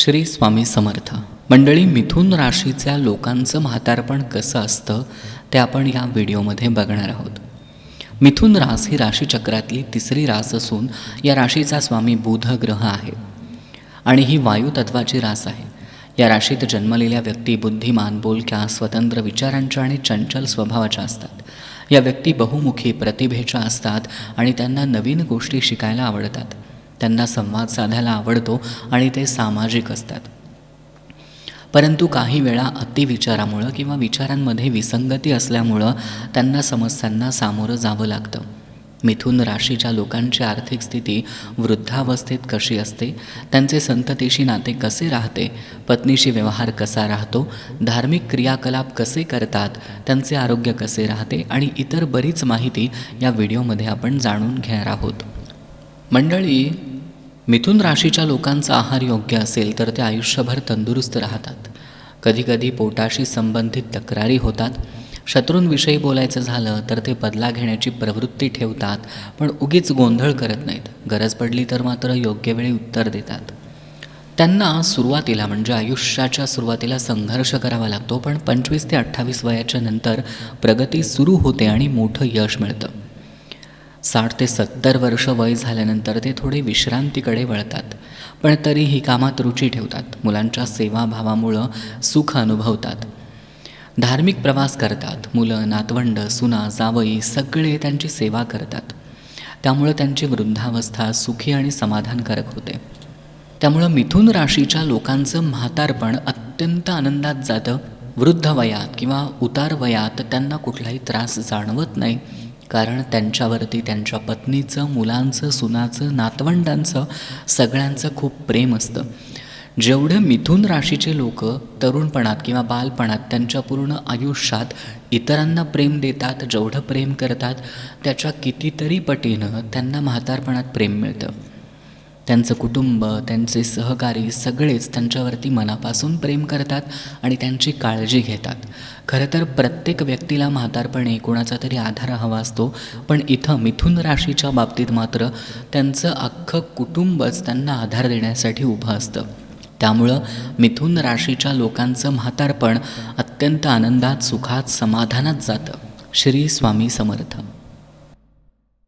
श्री स्वामी समर्थ. मंडळी मिथुन राशीच्या लोकांचं म्हातारपण कसं असतं ते आपण या व्हिडिओमध्ये बघणार आहोत. मिथुन रास ही राशीचक्रातली तिसरी रास असून या राशीचा स्वामी बुध ग्रह आहे. आणि ही वायू तत्वाची रास आहे. या राशीत जन्मलेल्या व्यक्ती बुद्धिमान बोलक्या स्वतंत्र विचारांच्या आणि चंचल स्वभावाच्या असतात. या व्यक्ती बहुमुखी प्रतिभेच्या असतात आणि त्यांना नवीन गोष्टी शिकायला आवडतात. त्यांना संवाद साधायला आवडतो आणि ते सामाजिक असतात. परंतु काही वेळा अतिविचारामुळं किंवा विचारांमध्ये विसंगती असल्यामुळं त्यांना समस्यांना सामोरं जावं लागतं. मिथून राशीच्या लोकांची आर्थिक स्थिती वृद्धावस्थेत कशी असते? त्यांचे संततीशी नाते कसे राहते? पत्नीशी व्यवहार कसा राहतो? धार्मिक क्रियाकलाप कसे करतात? त्यांचे आरोग्य कसे राहते? आणि इतर बरीच माहिती या व्हिडिओमध्ये आपण जाणून घेणार आहोत. मंडळी मिथुन राशीच्या लोकांचा आहार योग्य असेल तर ते आयुष्यभर तंदुरुस्त राहतात. कधीकधी पोटाशी संबंधित तक्रारी होतात. शत्रूंविषयी बोलायचं झालं तर ते बदला घेण्याची प्रवृत्ती ठेवतात पण उगीच गोंधळ करत नाहीत. गरज पडली तर मात्र योग्य वेळी उत्तर देतात. त्यांना सुरुवातीला म्हणजे आयुष्याच्या सुरुवातीला संघर्ष करावा लागतो पण पंचवीस ते अठ्ठावीस वयाच्या नंतर प्रगती सुरू होते आणि मोठं यश मिळतं. साठ ते सत्तर वर्ष वय झाल्यानंतर ते थोडे विश्रांतीकडे वळतात. पण तरीही कामात रुची ठेवतात. मुलांच्या सेवाभावामुळं सुख अनुभवतात. धार्मिक प्रवास करतात. मुलं नातवंड सुना जावई सगळे त्यांची सेवा करतात. त्यामुळं त्यांची वृद्धावस्था सुखी आणि समाधानकारक होते. त्यामुळं मिथुन राशीच्या लोकांचं म्हातारपण अत्यंत आनंदात जातं. वृद्ध वयात किंवा उतार वयात त्यांना कुठलाही त्रास जाणवत नाही. कारण त्यांच्यावरती त्यांच्या पत्नीचं मुलांचं सुनाचं नातवंडांचं सगळ्यांचं खूप प्रेम असतं. जेवढं मिथुन राशीचे लोक तरुणपणात किंवा बालपणात त्यांच्या पूर्ण आयुष्यात इतरांना प्रेम देतात जेवढं प्रेम करतात त्याच्या कितीतरी पटीनं त्यांना म्हातारपणात प्रेम मिळतं. त्यांचं कुटुंब त्यांचे सहकारी सगळेच त्यांच्यावरती मनापासून प्रेम करतात आणि त्यांची काळजी घेतात. खरं तर प्रत्येक व्यक्तीला म्हातारपणे कोणाचा तरी आधार हवा असतो पण इथं मिथुन राशीच्या बाबतीत मात्र त्यांचं अख्खं कुटुंबच त्यांना आधार देण्यासाठी उभं असतं. त्यामुळं मिथुन राशीच्या लोकांचं म्हातारपण अत्यंत आनंदात सुखात समाधानात जातं. श्री स्वामी समर्थ.